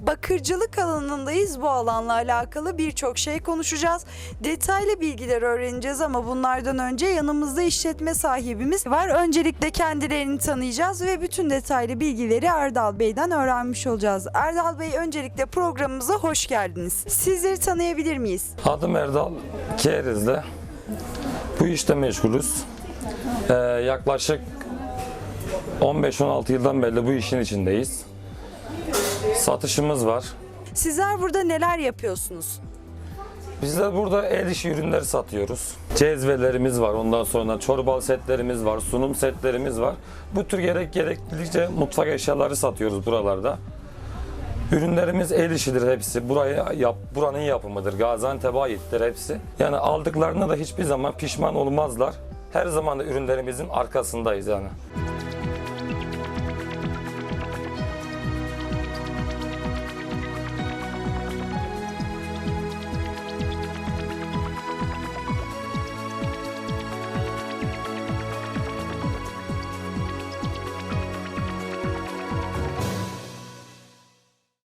Bakırcılık alanındayız. Bu alanla alakalı birçok şey konuşacağız. Detaylı bilgiler öğreneceğiz ama bunlardan önce yanımızda işletme sahibimiz var. Öncelikle kendilerini tanıyacağız ve bütün detaylı bilgileri Erdal Bey'den öğrenmiş olacağız. Erdal Bey öncelikle programımıza hoş geldiniz. Sizleri tanıyabilir miyiz? Adım Erdal Keriz'de. Bu işte meşgulüz. Ee, yaklaşık 15-16 yıldan beri bu işin içindeyiz. Satışımız var. Sizler burada neler yapıyorsunuz? Biz de burada el işi ürünler satıyoruz. Cezvelerimiz var, ondan sonra çorbal setlerimiz var, sunum setlerimiz var. Bu tür gerek gereklice mutfak eşyaları satıyoruz buralarda. Ürünlerimiz el işidir hepsi. Buraya yap, buranın yapımıdır. Gaziantep'e aittir hepsi. Yani aldıklarına da hiçbir zaman pişman olmazlar. Her zaman da ürünlerimizin arkasındayız yani.